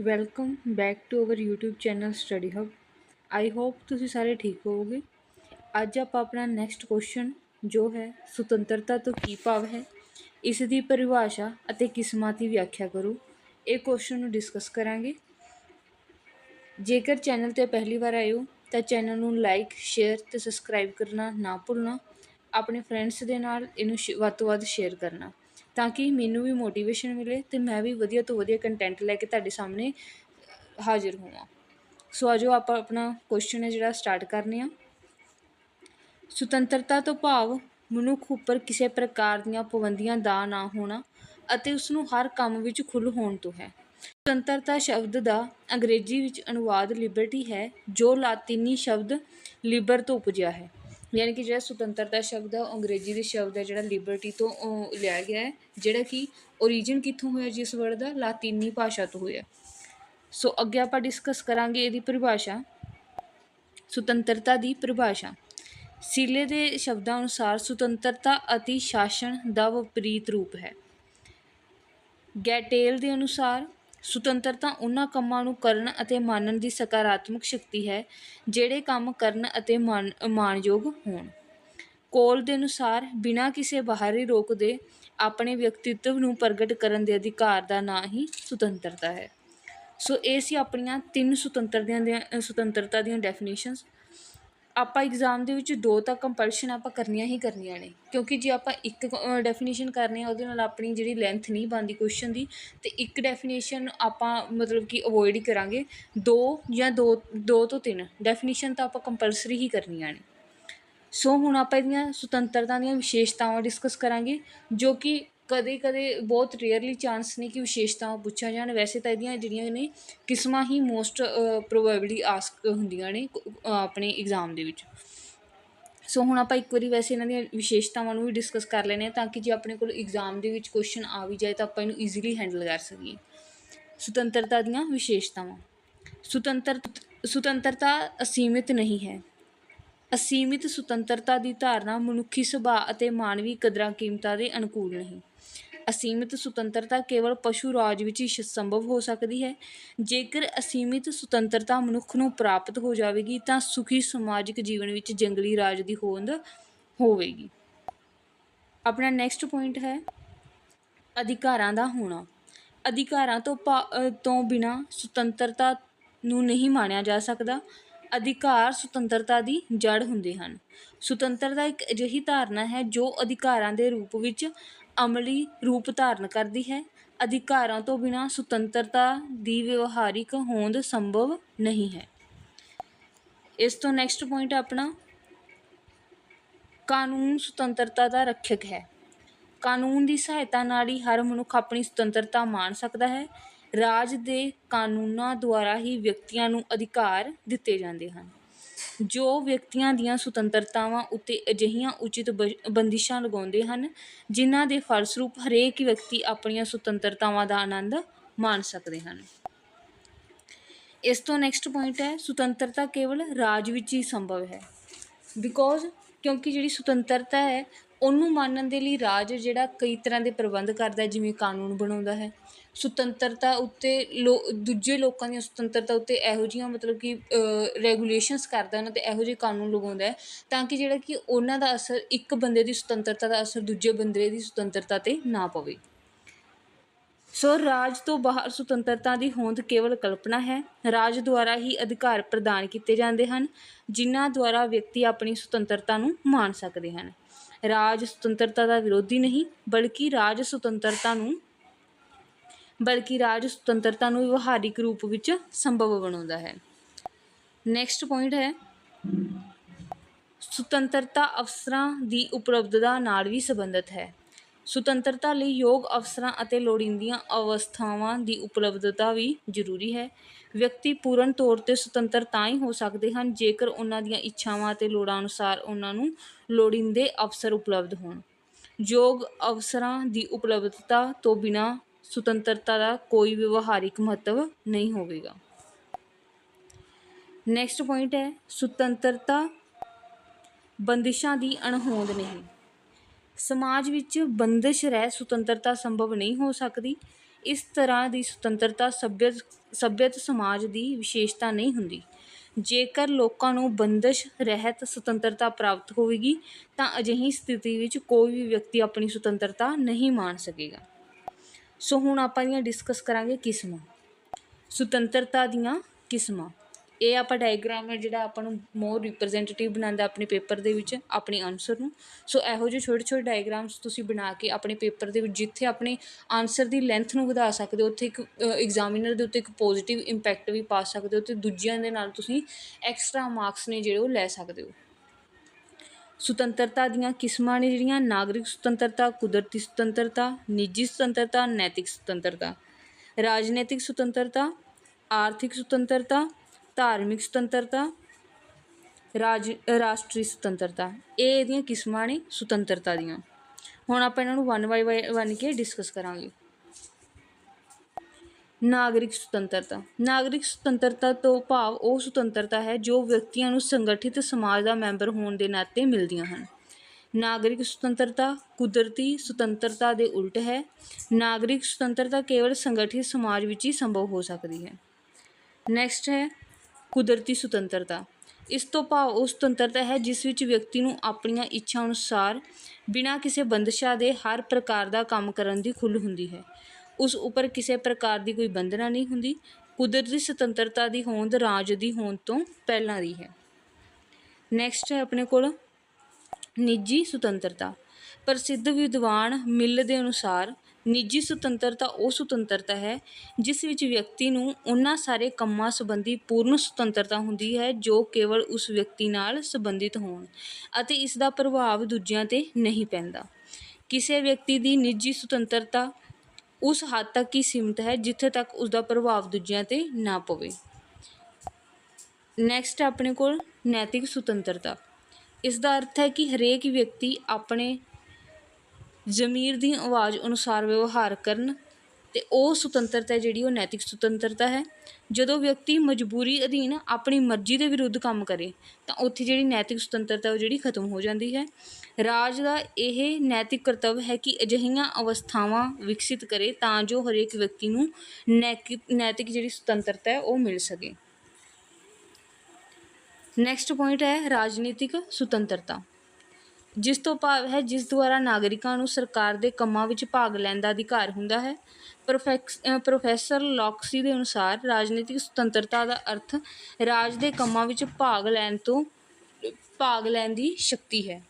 Welcome back to our YouTube channel study hub I hope ਤੁਸੀਂ ਸਾਰੇ ਠੀਕ ਹੋਵੋਗੇ। ਅੱਜ ਆਪਾਂ ਆਪਣਾ ਨੈਕਸਟ ਕੁਐਸਚਨ ਜੋ ਹੈ ਸੁਤੰਤਰਤਾ ਤੋਂ ਕੀ ਭਾਵ ਹੈ, ਇਸ ਦੀ ਪਰਿਭਾਸ਼ਾ ਅਤੇ ਕਿਸਮਾਂ ਦੀ ਵਿਆਖਿਆ ਕਰੋ। ਇਹ ਕੁਐਸਚਨ ਨੂੰ ਡਿਸਕਸ ਕਰਾਂਗੇ। ਜੇਕਰ ਚੈਨਲ ਤੇ ਪਹਿਲੀ ਵਾਰ ਆਏ ਹੋ, ਤਾਂ ਚੈਨਲ ਨੂੰ ਲਾਈਕ ਸ਼ੇਅਰ ਤੇ ਸਬਸਕ੍ਰਾਈਬ ਕਰਨਾ ਨਾ ਭੁੱਲਣਾ। ਆਪਣੇ ਫਰੈਂਡਸ ਦੇ ਨਾਲ ਇਹਨੂੰ ਸ਼- ਵੱਧ ਤੋਂ ਵੱਧ ਸ਼ੇਅਰ ਕਰਨਾ। ਤਾਂ ਕਿ ਮੈਨੂੰ ਵੀ ਮੋਟੀਵੇਸ਼ਨ ਮਿਲੇ ਅਤੇ ਮੈਂ ਵੀ ਵਧੀਆ ਤੋਂ ਵਧੀਆ ਕੰਟੈਂਟ ਲੈ ਕੇ ਤੁਹਾਡੇ ਸਾਹਮਣੇ ਹਾਜ਼ਰ ਹੋਵਾਂ। ਸੋ ਆਜੋ ਆਪਾਂ ਆਪਣਾ ਕੁਐਸਚਨ ਹੈ ਜਿਹੜਾ ਸਟਾਰਟ ਕਰਨੇ ਆ ਸੁਤੰਤਰਤਾ ਤੋਂ ਭਾਵ ਮਨੁੱਖ ਉੱਪਰ ਕਿਸੇ ਪ੍ਰਕਾਰ ਦੀਆਂ ਪਾਬੰਦੀਆਂ ਦਾ ਨਾ ਹੋਣਾ ਅਤੇ ਉਸ ਨੂੰ ਹਰ ਕੰਮ ਵਿੱਚ ਖੁੱਲ੍ਹ ਹੋਣ ਤੋਂ ਹੈ। ਸੁਤੰਤਰਤਾ ਸ਼ਬਦ ਦਾ ਅੰਗਰੇਜ਼ੀ ਵਿੱਚ ਅਨੁਵਾਦ ਲਿਬਰਟੀ ਹੈ, ਜੋ ਲਾਤੀਨੀ ਸ਼ਬਦ ਲਿਬਰ ਤੋਂ ਉਪਜਿਆ ਹੈ। ਯਾਨੀ ਕਿ ਜਿਹੜਾ ਸੁਤੰਤਰਤਾ ਸ਼ਬਦ ਹੈ ਉਹ ਅੰਗਰੇਜ਼ੀ ਦੇ ਸ਼ਬਦ ਹੈ ਜਿਹੜਾ ਲਿਬਰਟੀ ਤੋਂ ਲਿਆ ਗਿਆ ਹੈ, ਜਿਹੜਾ ਕਿ origin ਕਿੱਥੋਂ ਹੋਇਆ ਜਿਸ ਵਰਡ ਦਾ? ਲਾਤੀਨੀ ਭਾਸ਼ਾ ਤੋਂ ਹੋਇਆ। ਸੋ ਅੱਗੇ ਆਪਾਂ ਡਿਸਕਸ ਕਰਾਂਗੇ ਇਹਦੀ ਪਰਿਭਾਸ਼ਾ, ਸੁਤੰਤਰਤਾ ਦੀ ਪਰਿਭਾਸ਼ਾ। ਸੀਲੇ ਦੇ ਸ਼ਬਦਾਂ ਅਨੁਸਾਰ ਸੁਤੰਤਰਤਾ ਅਤੇ ਸ਼ਾਸਨ ਦਾ ਵਿਪਰੀਤ ਰੂਪ ਹੈ। ਗੈਟੇਲ ਦੇ ਅਨੁਸਾਰ ਸੁਤੰਤਰਤਾ ਉਹਨਾਂ ਕੰਮਾਂ ਨੂੰ ਕਰਨ ਅਤੇ ਮੰਨਣ ਦੀ ਸਕਾਰਾਤਮਕ ਸ਼ਕਤੀ ਹੈ, ਜਿਹੜੇ ਕੰਮ ਕਰਨ ਅਤੇ ਮਾਣ ਮਾਣਯੋਗ ਹੋਣ। ਕੋਲ ਦੇ ਅਨੁਸਾਰ, ਬਿਨਾਂ ਕਿਸੇ ਬਾਹਰੀ ਰੋਕ ਦੇ ਆਪਣੇ ਵਿਅਕਤੀਤਵ ਨੂੰ ਪ੍ਰਗਟ ਕਰਨ ਦੇ ਅਧਿਕਾਰ ਦਾ ਨਾਂ ਹੀ ਸੁਤੰਤਰਤਾ ਹੈ। ਸੋ ਇਹ ਸੀ ਆਪਣੀਆਂ ਤਿੰਨ ਸੁਤੰਤਰਤਾ ਦੀਆਂ ਸੁਤੰਤਰਤਾ ਦੀਆਂ ਡੈਫੀਨੇਸ਼ਨਸ ਆਪਾਂ ਇਗਜ਼ਾਮ ਦੇ ਵਿੱਚ ਦੋ ਤਾਂ ਕੰਪਲਸ਼ਨ ਆਪਾਂ ਕਰਨੀਆਂ ਹੀ ਕਰਨੀਆਂ ਨੇ, ਕਿਉਂਕਿ ਜੇ ਆਪਾਂ ਇੱਕ ਡੈਫੀਨੇਸ਼ਨ ਕਰਨੀ ਆ, ਉਹਦੇ ਨਾਲ ਆਪਣੀ ਜਿਹੜੀ ਲੈਂਥ ਨਹੀਂ ਬਣਦੀ ਕੁਐਸਚਨ ਦੀ, ਤੇ ਇੱਕ ਡੈਫੀਨੇਸ਼ਨ ਆਪਾਂ ਮਤਲਬ ਕਿ ਅਵੋਇਡ ਹੀ ਕਰਾਂਗੇ, ਦੋ ਜਾਂ ਦੋ ਦੋ ਤੋਂ ਤਿੰਨ ਡੈਫੀਨੇਸ਼ਨ ਤਾਂ ਆਪਾਂ ਕੰਪਲਸਰੀ ਹੀ ਕਰਨੀਆਂ ਨੇ। ਸੋ ਹੁਣ ਆਪਾਂ ਇਹਦੀਆਂ ਸੁਤੰਤਰਤਾ ਦੀਆਂ ਵਿਸ਼ੇਸ਼ਤਾਵਾਂ ਡਿਸਕਸ ਕਰਾਂਗੇ, ਜੋ ਕਿ ਕਦੇ ਕਦੇ ਬਹੁਤ ਰੇਅਰਲੀ ਚਾਂਸ ਨੇ ਕਿ ਵਿਸ਼ੇਸ਼ਤਾਵਾਂ ਪੁੱਛੀਆਂ ਜਾਣ। ਵੈਸੇ ਤਾਂ ਇਹਦੀਆਂ ਜਿਹੜੀਆਂ ਨੇ ਕਿਸਮਾਂ ਹੀ ਮੋਸਟ ਪ੍ਰੋਬੇਬਲੀ ਆਸਕ ਹੁੰਦੀਆਂ ਨੇ ਆਪਣੇ ਐਗਜ਼ਾਮ ਦੇ ਵਿੱਚ। ਸੋ ਹੁਣ ਆਪਾਂ ਇੱਕ ਵਾਰੀ ਵੈਸੇ ਇਹਨਾਂ ਦੀਆਂ ਵਿਸ਼ੇਸ਼ਤਾਵਾਂ ਨੂੰ ਵੀ ਡਿਸਕਸ ਕਰ ਲੈਨੇ ਆ ਤਾਂ ਕਿ ਜੇ ਆਪਣੇ ਕੋਲ ਐਗਜ਼ਾਮ ਦੇ ਵਿੱਚ ਕੁਐਸਚਨ ਆ ਵੀ ਜਾਏ ਤਾਂ ਆਪਾਂ ਇਹਨੂੰ ਈਜ਼ੀਲੀ ਹੈਂਡਲ ਕਰ ਸਕੀਏ। ਸੁਤੰਤਰਤਾ ਦੀਆਂ ਵਿਸ਼ੇਸ਼ਤਾਵਾਂ। ਸੁਤੰਤਰ, ਸੁਤੰਤਰਤਾ ਅਸੀਮਿਤ ਨਹੀਂ ਹੈ। ਅਸੀਮਿਤ ਸੁਤੰਤਰਤਾ ਦੀ ਧਾਰਨਾ ਮਨੁੱਖੀ ਸੁਭਾਅ ਅਤੇ ਮਾਨਵੀ ਕਦਰਾਂ ਕੀਮਤਾਂ ਦੇ ਅਨੁਕੂਲ ਨਹੀਂ। ਅਸੀਮਿਤ ਸੁਤੰਤਰਤਾ ਕੇਵਲ ਪਸ਼ੂ ਰਾਜ ਵਿੱਚ ਹੀ ਸੰਭਵ ਹੋ ਸਕਦੀ ਹੈ। ਜੇਕਰ ਅਸੀਮਿਤ ਸੁਤੰਤਰਤਾ ਮਨੁੱਖ ਨੂੰ ਪ੍ਰਾਪਤ ਹੋ ਜਾਵੇਗੀ, ਤਾਂ ਸੁਖੀ ਸਮਾਜਿਕ ਜੀਵਨ ਵਿੱਚ ਜੰਗਲੀ ਰਾਜ ਦੀ ਹੋਂਦ ਹੋਵੇਗੀ। ਆਪਣਾ ਨੈਕਸਟ ਪੁਆਇੰਟ ਹੈ, ਅਧਿਕਾਰਾਂ ਦਾ ਹੋਣਾ। ਅਧਿਕਾਰਾਂ ਤੋਂ ਭਾ- ਤੋਂ ਬਿਨਾ ਸੁਤੰਤਰਤਾ ਨੂੰ ਨਹੀਂ ਮਾਣਿਆ ਜਾ ਸਕਦਾ। ਅਧਿਕਾਰ ਸੁਤੰਤਰਤਾ ਦੀ ਜੜ ਹੁੰਦੇ ਹਨ। ਸੁਤੰਤਰਤਾ ਇੱਕ ਅਜਿਹੀ ਧਾਰਨਾ ਹੈ ਜੋ ਅਧਿਕਾਰਾਂ ਦੇ ਰੂਪ ਵਿੱਚ ਅਮਲੀ ਰੂਪ ਧਾਰਨ ਕਰਦੀ ਹੈ। ਅਧਿਕਾਰਾਂ ਤੋਂ ਬਿਨਾਂ ਸੁਤੰਤਰਤਾ ਦੀ ਵਿਵਹਾਰਿਕ ਹੋਂਦ ਸੰਭਵ ਨਹੀਂ ਹੈ। ਇਸ ਤੋਂ ਨੈਕਸਟ ਪੁਆਇੰਟ ਆਪਣਾ, ਕਾਨੂੰਨ ਸੁਤੰਤਰਤਾ ਦਾ ਰੱਖਿਅਕ ਹੈ। ਕਾਨੂੰਨ ਦੀ ਸਹਾਇਤਾ ਨਾਲ ਹੀ ਹਰ ਮਨੁੱਖ ਆਪਣੀ ਸੁਤੰਤਰਤਾ ਮਾਣ ਸਕਦਾ ਹੈ। ਰਾਜ ਦੇ ਕਾਨੂੰਨਾਂ ਦੁਆਰਾ ਹੀ ਵਿਅਕਤੀਆਂ ਨੂੰ ਅਧਿਕਾਰ ਦਿੱਤੇ ਜਾਂਦੇ ਹਨ। ਜੋ ਵਿਅਕਤੀਆਂ ਦੀਆਂ ਸੁਤੰਤਰਤਾਵਾਂ ਉੱਤੇ ਅਜਿਹੀਆਂ ਉਚਿਤ ਬ- ਬੰਦਿਸ਼ਾਂ ਲਗਾਉਂਦੇ ਹਨ, ਜਿਨ੍ਹਾਂ ਦੇ ਫਲਸਰੂਪ ਹਰੇਕ ਵਿਅਕਤੀ ਆਪਣੀਆਂ ਸੁਤੰਤਰਤਾਵਾਂ ਦਾ ਆਨੰਦ ਮਾਣ ਸਕਦੇ ਹਨ। ਇਸ ਤੋਂ ਨੈਕਸਟ ਪੁਆਇੰਟ ਹੈ, ਸੁਤੰਤਰਤਾ ਕੇਵਲ ਰਾਜ ਵਿੱਚ ਹੀ ਸੰਭਵ ਹੈ। ਬਿਕੋਜ਼ ਕਿਉਂਕਿ ਜਿਹੜੀ ਸੁਤੰਤਰਤਾ ਹੈ ਉਹਨੂੰ ਮਾਨਣ ਦੇ ਲਈ ਰਾਜ ਜਿਹੜਾ ਕਈ ਤਰ੍ਹਾਂ ਦੇ ਪ੍ਰਬੰਧ ਕਰਦਾ ਜਿਵੇਂ ਕਾਨੂੰਨ ਬਣਾਉਂਦਾ ਹੈ। ਸੁਤੰਤਰਤਾ ਉੱਤੇ ਲੋ, ਦੂਜੇ ਲੋਕਾਂ ਦੀਆਂ ਸੁਤੰਤਰਤਾ ਉੱਤੇ ਇਹੋ ਜਿਹੀਆਂ ਮਤਲਬ ਕਿ ਰੈਗੂਲੇਸ਼ਨਸ ਕਰਦਾ ਉਹਨਾਂ ਤੇ ਇਹੋ ਜਿਹੇ ਕਾਨੂੰਨ ਲਗਾਉਂਦਾ ਹੈ, ਤਾਂ ਕਿ ਜਿਹੜਾ ਕਿ ਉਹਨਾਂ ਦਾ ਅਸਰ ਇੱਕ ਬੰਦੇ ਦੀ ਸੁਤੰਤਰਤਾ ਦਾ ਅਸਰ ਦੂਜੇ ਬੰਦੇ ਦੀ ਸੁਤੰਤਰਤਾ ਤੇ ਨਾ ਪਵੇ। ਸੋ ਰਾਜ ਤੋਂ ਬਾਹਰ ਸੁਤੰਤਰਤਾ ਦੀ ਹੋਂਦ ਕੇਵਲ ਕਲਪਨਾ ਹੈ। ਰਾਜ ਦੁਆਰਾ ਹੀ ਅਧਿਕਾਰ ਪ੍ਰਦਾਨ ਕੀਤੇ ਜਾਂਦੇ ਹਨ, ਜਿਨ੍ਹਾਂ ਦੁਆਰਾ ਵਿਅਕਤੀ ਆਪਣੀ ਸੁਤੰਤਰਤਾ ਨੂੰ ਮਾਣ ਸਕਦੇ ਹਨ। ਰਾਜ ਸੁਤੰਤਰਤਾ ਦਾ ਵਿਰੋਧੀ ਨਹੀਂ, ਬਲਕਿ ਰਾਜ ਸੁਤੰਤਰਤਾ ਨੂੰ, ਬਲਕਿ ਰਾਜ ਸੁਤੰਤਰਤਾ ਨੂੰ ਵਿਵਹਾਰਿਕ ਰੂਪ ਵਿੱਚ ਸੰਭਵ ਬਣਾਉਂਦਾ ਹੈ। ਨੈਕਸਟ ਪੁਆਇੰਟ ਹੈ, ਸੁਤੰਤਰਤਾ ਅਵਸਰਾਂ ਦੀ ਉਪਲਬਧਤਾ ਨਾਲ ਵੀ ਸੰਬੰਧਿਤ ਹੈ। ਸੁਤੰਤਰਤਾ ਲਈ ਯੋਗ ਅਵਸਰਾਂ ਅਤੇ ਲੋੜੀਂਦੀਆਂ ਅਵਸਥਾਵਾਂ ਦੀ ਉਪਲਬਧਤਾ ਵੀ ਜ਼ਰੂਰੀ ਹੈ। ਵਿਅਕਤੀ ਪੂਰਨ ਤੌਰ ਤੇ ਸੁਤੰਤਰ ਤਾਂ ਹੀ ਹੋ ਸਕਦੇ ਹਨ ਜੇਕਰ ਉਹਨਾਂ ਦੀਆਂ ਇੱਛਾਵਾਂ ਅਤੇ ਲੋੜਾਂ ਅਨੁਸਾਰ ਉਹਨਾਂ ਨੂੰ ਲੋੜੀਂਦੇ ਅਵਸਰ ਉਪਲਬਧ ਹੋਣ। ਯੋਗ ਅਵਸਰਾਂ ਦੀ ਉਪਲਬਧਤਾ ਤੋਂ ਬਿਨਾਂ ਸੁਤੰਤਰਤਾ ਦਾ ਕੋਈ ਵਿਵਹਾਰਿਕ ਮਹੱਤਵ ਨਹੀਂ ਹੋਵੇਗਾ। ਨੈਕਸਟ ਪੁਆਇੰਟ ਹੈ, ਸੁਤੰਤਰਤਾ ਬੰਦਿਸ਼ਾਂ ਦੀ ਅਣਹੋਂਦ ਨਹੀਂ। ਸਮਾਜ ਵਿੱਚ ਬੰਦਿਸ਼ ਰਹਿ ਸੁਤੰਤਰਤਾ ਸੰਭਵ ਨਹੀਂ ਹੋ ਸਕਦੀ। ਇਸ ਤਰ੍ਹਾਂ ਦੀ ਸੁਤੰਤਰਤਾ ਸੱਭਿਅਤ, ਸਭਿਅਤ ਸਮਾਜ ਦੀ ਵਿਸ਼ੇਸ਼ਤਾ ਨਹੀਂ ਹੁੰਦੀ। ਜੇਕਰ ਲੋਕਾਂ ਨੂੰ ਬੰਦਸ਼ ਰਹਿਤ ਸੁਤੰਤਰਤਾ ਪ੍ਰਾਪਤ ਹੋਵੇਗੀ, ਤਾਂ ਅਜਿਹੀ ਸਥਿਤੀ ਵਿੱਚ ਕੋਈ ਵੀ ਵਿਅਕਤੀ ਆਪਣੀ ਸੁਤੰਤਰਤਾ ਨਹੀਂ ਮਾਣ ਸਕੇਗਾ। ਸੋ ਹੁਣ ਆਪਾਂ ਦੀਆਂ ਡਿਸਕਸ ਕਰਾਂਗੇ ਕਿਸਮਾਂ। ਸੁਤੰਤਰਤਾ ਦੀਆਂ ਕਿਸਮਾਂ। ਇਹ ਆਪਾਂ ਡਾਇਗਰਾਮ ਹੈ ਜਿਹੜਾ ਆਪਾਂ ਨੂੰ ਮੋਰ ਰਿਪਰੈਜ਼ੈਂਟੇਟਿਵ ਬਣਾਉਂਦਾ ਆਪਣੇ ਪੇਪਰ ਦੇ ਵਿੱਚ, ਆਪਣੇ ਆਨਸਰ ਨੂੰ। ਸੋ ਇਹੋ ਜਿਹੇ ਛੋਟੇ ਛੋਟੇ ਡਾਇਗਰਾਮਸ ਤੁਸੀਂ ਬਣਾ ਕੇ ਆਪਣੇ ਪੇਪਰ ਦੇ ਵਿੱਚ, ਜਿੱਥੇ ਆਪਣੇ ਆਨਸਰ ਦੀ ਲੈਂਥ ਨੂੰ ਵਧਾ ਸਕਦੇ ਹੋ, ਉੱਥੇ ਇੱਕ ਐਗਜ਼ਾਮੀਨਰ ਦੇ ਉੱਤੇ ਇੱਕ ਪੋਜ਼ੀਟਿਵ ਇੰਪੈਕਟ ਵੀ ਪਾ ਸਕਦੇ ਹੋ ਅਤੇ ਦੂਜਿਆਂ ਦੇ ਨਾਲ ਤੁਸੀਂ ਐਕਸਟਰਾ ਮਾਰਕਸ ਨੇ ਜਿਹੜੇ ਉਹ ਲੈ ਸਕਦੇ ਹੋ। ਸੁਤੰਤਰਤਾ ਦੀਆਂ ਕਿਸਮਾਂ ਨੇ ਜਿਹੜੀਆਂ, ਨਾਗਰਿਕ ਸੁਤੰਤਰਤਾ, ਕੁਦਰਤੀ ਸੁਤੰਤਰਤਾ, ਨਿੱਜੀ ਸੁਤੰਤਰਤਾ, ਨੈਤਿਕ ਸੁਤੰਤਰਤਾ। ਰਾਜਨੀਤਿਕ ਸੁਤੰਤਰਤਾ, ਆਰਥਿਕ ਸੁਤੰਤਰਤਾ ਧਾਰਮਿਕ ਸੁਤੰਤਰਤਾ, ਰਾਜ, ਰਾਸ਼ਟਰੀ ਸੁਤੰਤਰਤਾ। ਇਹ ਇਹਦੀਆਂ ਕਿਸਮਾਂ ਨੇ ਸੁਤੰਤਰਤਾ ਦੀਆਂ। ਹੁਣ ਆਪਾਂ ਇਹਨਾਂ ਨੂੰ ਵਨ ਬਾਈ ਵਨ ਕੇ ਡਿਸਕਸ ਕਰਾਂਗੇ। ਨਾਗਰਿਕ ਸੁਤੰਤਰਤਾ। ਨਾਗਰਿਕ ਸੁਤੰਤਰਤਾ ਤੋਂ ਭਾਵ ਉਹ ਸੁਤੰਤਰਤਾ ਹੈ ਜੋ ਵਿਅਕਤੀਆਂ ਨੂੰ ਸੰਗਠਿਤ ਸਮਾਜ ਦਾ ਮੈਂਬਰ ਹੋਣ ਦੇ ਨਾਤੇ ਮਿਲਦੀਆਂ ਹਨ। ਨਾਗਰਿਕ ਸੁਤੰਤਰਤਾ ਕੁਦਰਤੀ ਸੁਤੰਤਰਤਾ ਦੇ ਉਲਟ ਹੈ। ਨਾਗਰਿਕ ਸੁਤੰਤਰਤਾ ਕੇਵਲ ਸੰਗਠਿਤ ਸਮਾਜ ਵਿੱਚ ਹੀ ਸੰਭਵ ਹੋ ਸਕਦੀ ਹੈ। ਨੈਕਸਟ ਹੈ ਕੁਦਰਤੀ ਸੁਤੰਤਰਤਾ। ਇਸ ਤੋਂ ਭਾਵ ਉਹ ਸੁਤੰਤਰਤਾ ਹੈ ਜਿਸ ਵਿੱਚ ਵਿਅਕਤੀ ਨੂੰ ਆਪਣੀਆਂ ਇੱਛਾ ਅਨੁਸਾਰ ਬਿਨਾਂ ਕਿਸੇ ਬੰਦਸ਼ਾਂ ਦੇ ਹਰ ਪ੍ਰਕਾਰ ਦਾ ਕੰਮ ਕਰਨ ਦੀ ਖੁੱਲ੍ਹ ਹੁੰਦੀ ਹੈ। ਉਸ ਉੱਪਰ ਕਿਸੇ ਪ੍ਰਕਾਰ ਦੀ ਕੋਈ ਬੰਧਨਾ ਨਹੀਂ ਹੁੰਦੀ। ਕੁਦਰਤੀ ਸੁਤੰਤਰਤਾ ਦੀ ਹੋਂਦ ਰਾਜ ਦੀ ਹੋਂਦ ਤੋਂ ਪਹਿਲਾਂ ਦੀ ਹੈ। ਨੈਕਸਟ ਹੈ ਆਪਣੇ ਕੋਲ ਨਿੱਜੀ ਸੁਤੰਤਰਤਾ। ਪ੍ਰਸਿੱਧ ਵਿਦਵਾਨ ਮਿੱਲ ਦੇ ਅਨੁਸਾਰ ਨਿੱਜੀ ਸੁਤੰਤਰਤਾ ਉਹ ਸੁਤੰਤਰਤਾ ਹੈ, ਜਿਸ ਵਿੱਚ ਵਿਅਕਤੀ ਨੂੰ ਉਹਨਾਂ ਸਾਰੇ ਕੰਮਾਂ ਸੰਬੰਧੀ ਪੂਰਨ ਸੁਤੰਤਰਤਾ ਹੁੰਦੀ ਹੈ, ਜੋ ਕੇਵਲ ਉਸ ਵਿਅਕਤੀ ਨਾਲ ਸੰਬੰਧਿਤ ਹੋਣ ਅਤੇ ਇਸ ਦਾ ਪ੍ਰਭਾਵ ਦੂਜਿਆਂ ਤੇ ਨਹੀਂ ਪੈਂਦਾ। ਕਿਸੇ ਵਿਅਕਤੀ ਦੀ ਨਿੱਜੀ ਸੁਤੰਤਰਤਾ ਉਸ ਹੱਦ ਤੱਕ ਹੀ ਸੀਮਿਤ ਹੈ, ਜਿੱਥੇ ਤੱਕ ਉਸ ਦਾ ਪ੍ਰਭਾਵ ਦੂਜਿਆਂ ਤੇ ਨਾ ਪਵੇ। ਨੈਕਸਟ ਆਪਣੇ ਕੋਲ ਨੈਤਿਕ ਸੁਤੰਤਰਤਾ। ਇਸ ਦਾ ਅਰਥ ਹੈ ਕਿ ਹਰੇਕ ਵਿਅਕਤੀ ਆਪਣੇ ਜ਼ਮੀਰ ਦੀ ਆਵਾਜ਼ ਅਨੁਸਾਰ ਵਿਵਹਾਰ ਕਰਨ ਤੇ ਉਹ ਸੁਤੰਤਰਤਾ ਜਿਹੜੀ ਉਹ ਨੈਤਿਕ ਸੁਤੰਤਰਤਾ ਹੈ। ਜਦੋਂ ਵਿਅਕਤੀ ਮਜਬੂਰੀ ਅਧੀਨ ਆਪਣੀ ਮਰਜ਼ੀ ਦੇ ਵਿਰੁੱਧ ਕੰਮ ਕਰੇ, ਤਾਂ ਉੱਥੇ ਜਿਹੜੀ ਨੈਤਿਕ ਸੁਤੰਤਰਤਾ ਉਹ ਜਿਹੜੀ ਖਤਮ ਹੋ ਜਾਂਦੀ ਹੈ। ਰਾਜ ਦਾ ਇਹ ਨੈਤਿਕ ਕਰਤੱਵ ਹੈ ਕਿ ਅਜਿਹੀਆਂ ਅਵਸਥਾਵਾਂ ਵਿਕਸਿਤ ਕਰੇ ਤਾਂ ਜੋ ਹਰੇਕ ਵਿਅਕਤੀ ਨੂੰ ਨੈਕਿ ਨੈਤਿਕ ਜਿਹੜੀ ਸੁਤੰਤਰਤਾ ਹੈ ਉਹ ਮਿਲ ਸਕੇ। ਨੈਕਸਟ ਪੁਆਇੰਟ ਹੈ ਰਾਜਨੀਤਿਕ ਸੁਤੰਤਰਤਾ। ਜਿਸ ਤੋਂ ਭਾਵ ਹੈ, ਜਿਸ ਦੁਆਰਾ ਨਾਗਰਿਕਾਂ ਨੂੰ ਸਰਕਾਰ ਦੇ ਕੰਮਾਂ ਵਿੱਚ ਭਾਗ ਲੈਣ ਦਾ ਅਧਿਕਾਰ ਹੁੰਦਾ ਹੈ। ਪ੍ਰੋਫੈਕਸ ਪ੍ਰੋਫੈਸਰ ਲੋਕਸੀ ਦੇ ਅਨੁਸਾਰ ਰਾਜਨੀਤਿਕ ਸੁਤੰਤਰਤਾ ਦਾ ਅਰਥ ਰਾਜ ਦੇ ਕੰਮਾਂ ਵਿੱਚ ਭਾਗ ਲੈਣ ਤੋਂ, ਭਾਗ ਲੈਣ ਦੀ ਸ਼ਕਤੀ ਹੈ।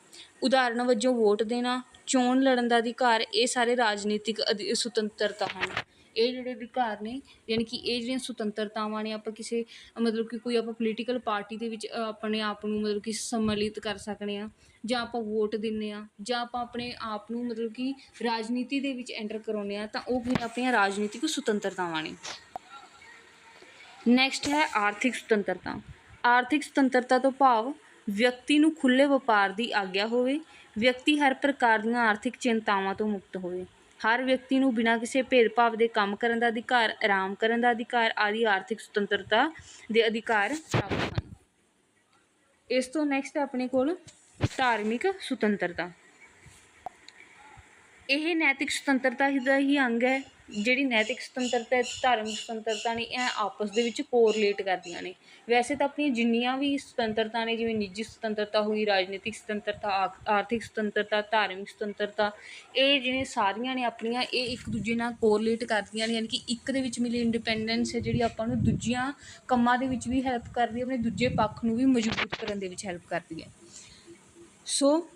ਉਦਾਹਰਣ ਵਜੋਂ ਵੋਟ ਦੇਣਾ, ਚੋਣ ਲੜਨ ਦਾ ਅਧਿਕਾਰ, ਇਹ ਸਾਰੇ ਰਾਜਨੀਤਿਕ ਅਧਿ- ਸੁਤੰਤਰਤਾ ਹਨ। ਇਹ ਜਿਹੜੇ ਅਧਿਕਾਰ ਨੇ, ਯਾਨੀ ਕਿ ਇਹ ਜਿਹੜੀਆਂ ਸੁਤੰਤਰਤਾਵਾਂ ਨੇ, ਆਪਾਂ ਕਿਸੇ, ਮਤਲਬ ਕਿ ਕੋਈ ਆਪਾਂ ਪੋਲੀਟੀਕਲ ਪਾਰਟੀ ਦੇ ਵਿੱਚ ਆਪਣੇ ਆਪ ਨੂੰ ਮਤਲਬ ਕਿ ਸੰਮਿਲਿਤ ਕਰ ਸਕਦੇ ਹਾਂ ਜਾਂ ਆਪਾਂ ਵੋਟ ਦਿੰਦੇ ਹਾਂ ਜਾਂ ਆਪਾਂ ਆਪਣੇ ਆਪ ਨੂੰ ਮਤਲਬ ਕਿ ਰਾਜਨੀਤੀ ਦੇ ਵਿੱਚ ਐਂਟਰ ਕਰਾਉਂਦੇ ਹਾਂ, ਤਾਂ ਉਹ ਫਿਰ ਆਪਣੀਆਂ ਰਾਜਨੀਤਿਕ ਸੁਤੰਤਰਤਾਵਾਂ ਨੇ। ਨੈਕਸਟ ਹੈ ਆਰਥਿਕ ਸੁਤੰਤਰਤਾ। ਆਰਥਿਕ ਸੁਤੰਤਰਤਾ ਤੋਂ ਭਾਵ ਵਿਅਕਤੀ ਨੂੰ ਖੁੱਲ੍ਹੇ ਵਪਾਰ ਦੀ ਆਗਿਆ ਹੋਵੇ, ਵਿਅਕਤੀ ਹਰ ਪ੍ਰਕਾਰ ਦੀਆਂ ਆਰਥਿਕ ਚਿੰਤਾਵਾਂ ਤੋਂ ਮੁਕਤ ਹੋਵੇ। ਹਰ ਵਿਅਕਤੀ ਨੂੰ ਬਿਨਾਂ ਕਿਸੇ ਭੇਦਭਾਵ ਦੇ ਕੰਮ ਕਰਨ ਦਾ ਅਧਿਕਾਰ, ਆਰਾਮ ਕਰਨ ਦਾ ਅਧਿਕਾਰ ਆਦਿ ਆਰਥਿਕ ਸੁਤੰਤਰਤਾ ਦੇ ਅਧਿਕਾਰ ਪ੍ਰਾਪਤ ਹਨ। ਇਸ ਤੋਂ ਨੈਕਸਟ ਆਪਣੇ ਕੋਲ ਧਾਰਮਿਕ ਸੁਤੰਤਰਤਾ। ਇਹ ਨੈਤਿਕ ਸੁਤੰਤਰਤਾ ਦਾ ਹੀ ਅੰਗ ਹੈ। ਜਿਹੜੀ ਨੈਤਿਕ ਸੁਤੰਤਰਤਾ ਧਾਰਮਿਕ ਸੁਤੰਤਰਤਾ ਨੇ, ਇਹ ਆਪਸ ਦੇ ਵਿੱਚ ਕੋਰਲੇਟ ਕਰਦੀਆਂ ਨੇ। ਵੈਸੇ ਤਾਂ ਆਪਣੀਆਂ ਜਿੰਨੀਆਂ ਵੀ ਸੁਤੰਤਰਤਾ ਨੇ, ਜਿਵੇਂ ਨਿੱਜੀ ਸੁਤੰਤਰਤਾ ਹੋਈ ਰਾਜਨੀਤਿਕ ਸੁਤੰਤਰਤਾ, ਆ- ਆਰਥਿਕ ਸੁਤੰਤਰਤਾ, ਧਾਰਮਿਕ ਸੁਤੰਤਰਤਾ, ਇਹ ਜਿਹੜੀਆਂ ਸਾਰੀਆਂ ਨੇ ਆਪਣੀਆਂ, ਇਹ ਇੱਕ ਦੂਜੇ ਨਾਲ ਕੋਰਲੇਟ ਕਰਦੀਆਂ ਨੇ, ਯਾਨੀ ਕਿ ਇੱਕ ਦੇ ਵਿੱਚ ਮਿਲੀ ਇੰਡੀਪੈਂਡੈਂਸ ਹੈ, ਜਿਹੜੀ ਆਪਾਂ ਨੂੰ ਦੂਜੀਆਂ ਕੰਮਾਂ ਦੇ ਵਿੱਚ ਵੀ ਹੈਲਪ ਕਰਦੀ ਹੈ, ਆਪਣੇ ਦੂਜੇ ਪੱਖ ਨੂੰ ਵੀ ਮਜ਼ਬੂਤ ਕਰਨ ਦੇ ਵਿੱਚ ਹੈਲਪ ਕਰਦੀ ਹੈ। ਸੋ,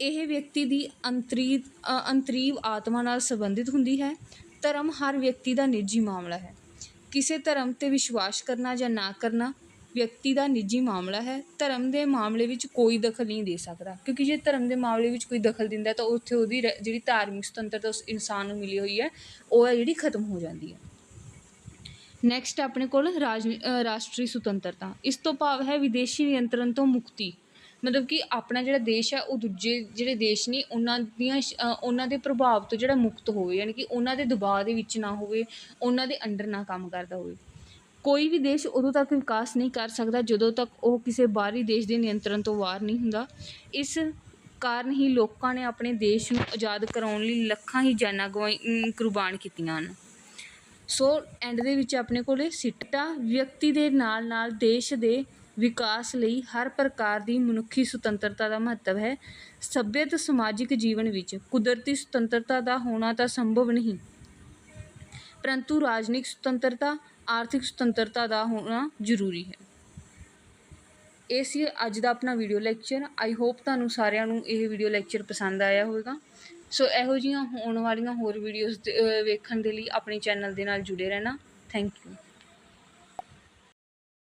ਇਹ ਵਿਅਕਤੀ ਦੀ ਅੰਤਰੀ ਅੰਤਰੀਵ ਆਤਮਾ ਨਾਲ ਸੰਬੰਧਿਤ ਹੁੰਦੀ ਹੈ। ਧਰਮ ਹਰ ਵਿਅਕਤੀ ਦਾ ਨਿੱਜੀ ਮਾਮਲਾ ਹੈ। ਕਿਸੇ ਧਰਮ ਤੇ ਵਿਸ਼ਵਾਸ ਕਰਨਾ ਜਾਂ ਨਾ ਕਰਨਾ ਵਿਅਕਤੀ ਦਾ ਨਿੱਜੀ ਮਾਮਲਾ ਹੈ। ਧਰਮ ਦੇ ਮਾਮਲੇ ਵਿੱਚ ਕੋਈ ਦਖਲ ਨਹੀਂ ਦੇ ਸਕਦਾ। ਕਿਉਂਕਿ ਜੇ ਧਰਮ ਦੇ ਮਾਮਲੇ ਵਿੱਚ ਕੋਈ ਦਖਲ ਦਿੰਦਾ ਤਾਂ ਉੱਥੇ ਉਹਦੀ ਰ- ਜਿਹੜੀ ਧਾਰਮਿਕ ਸੁਤੰਤਰਤਾ ਉਸ ਇਨਸਾਨ ਨੂੰ ਮਿਲੀ ਹੋਈ ਹੈ, ਉਹ ਹੈ ਜਿਹੜੀ ਖਤਮ ਹੋ ਜਾਂਦੀ ਹੈ। ਨੈਕਸਟ ਆਪਣੇ ਕੋਲ ਰਾਜ ਰਾਸ਼ਟਰੀ ਸੁਤੰਤਰਤਾ। ਇਸ ਤੋਂ ਭਾਵ ਹੈ ਵਿਦੇਸ਼ੀ ਨਿਯੰਤਰਣ ਤੋਂ ਮੁਕਤੀ। ਮਤਲਬ ਕਿ ਆਪਣਾ ਜਿਹੜਾ ਦੇਸ਼ ਹੈ, ਉਹ ਦੂਜੇ ਜਿਹੜੇ ਦੇਸ਼ ਨੇ, ਉਹਨਾਂ ਦੀਆਂ ਸ਼- ਉਹਨਾਂ ਦੇ ਪ੍ਰਭਾਵ ਤੋਂ ਜਿਹੜਾ ਮੁਕਤ ਹੋਵੇ, ਯਾਨੀ ਕਿ ਉਹਨਾਂ ਦੇ ਦਬਾਅ ਦੇ ਵਿੱਚ ਨਾ ਹੋਵੇ, ਉਹਨਾਂ ਦੇ ਅੰਡਰ ਨਾ ਕੰਮ ਕਰਦਾ ਹੋਵੇ। ਕੋਈ ਵੀ ਦੇਸ਼ ਉਦੋਂ ਤੱਕ ਵਿਕਾਸ ਨਹੀਂ ਕਰ ਸਕਦਾ, ਜਦੋਂ ਤੱਕ ਉਹ ਕਿਸੇ ਬਾਹਰੀ ਦੇਸ਼ ਦੇ ਨਿਯੰਤਰਣ ਤੋਂ ਬਾਹਰ ਨਹੀਂ ਹੁੰਦਾ। ਇਸ ਕਾਰਨ ਹੀ ਲੋਕਾਂ ਨੇ ਆਪਣੇ ਦੇਸ਼ ਨੂੰ ਆਜ਼ਾਦ ਕਰਾਉਣ ਲਈ ਲੱਖਾਂ ਹੀ ਜਾਨਾਂ ਗਵਾਈ ਕੁਰਬਾਨ ਕੀਤੀਆਂ ਹਨ। ਸੋ ਐਂਡ ਦੇ ਵਿੱਚ ਆਪਣੇ ਕੋਲੇ ਸਿੱਟਾ ਵਿਅਕਤੀ ਦੇ ਨਾਲ ਨਾਲ ਦੇਸ਼ ਦੇ ਵਿਕਾਸ ਲਈ ਹਰ ਪ੍ਰਕਾਰ ਦੀ ਮਨੁੱਖੀ ਸੁਤੰਤਰਤਾ ਦਾ ਮਹੱਤਵ ਹੈ। ਸੱਭਿਅ ਸਮਾਜਿਕ ਜੀਵਨ ਵਿੱਚ ਕੁਦਰਤੀ ਸੁਤੰਤਰਤਾ ਦਾ ਹੋਣਾ ਤਾਂ ਸੰਭਵ ਨਹੀਂ। ਪਰੰਤੂ ਰਾਜਨੀਤਿਕ ਸੁਤੰਤਰਤਾ, ਆਰਥਿਕ ਸੁਤੰਤਰਤਾ ਦਾ ਹੋਣਾ ਜ਼ਰੂਰੀ ਹੈ। ਇਹ ਸੀ ਅੱਜ ਦਾ ਆਪਣਾ ਵੀਡੀਓ ਲੈਕਚਰ ਆਈ ਹੋਪ ਤੁਹਾਨੂੰ ਸਾਰਿਆਂ ਨੂੰ ਇਹ ਵੀਡੀਓ ਲੈਕਚਰ ਪਸੰਦ ਆਇਆ ਹੋਵੇਗਾ। ਸੋ ਇਹੋ ਜਿਹੀਆਂ ਹੋਣ ਵਾਲੀਆਂ ਹੋਰ ਵੀਡੀਓਜ਼ ਵੇਖਣ ਦੇ ਲਈ ਆਪਣੇ ਚੈਨਲ ਦੇ ਨਾਲ ਜੁੜੇ ਰਹਿਣਾ। Thank you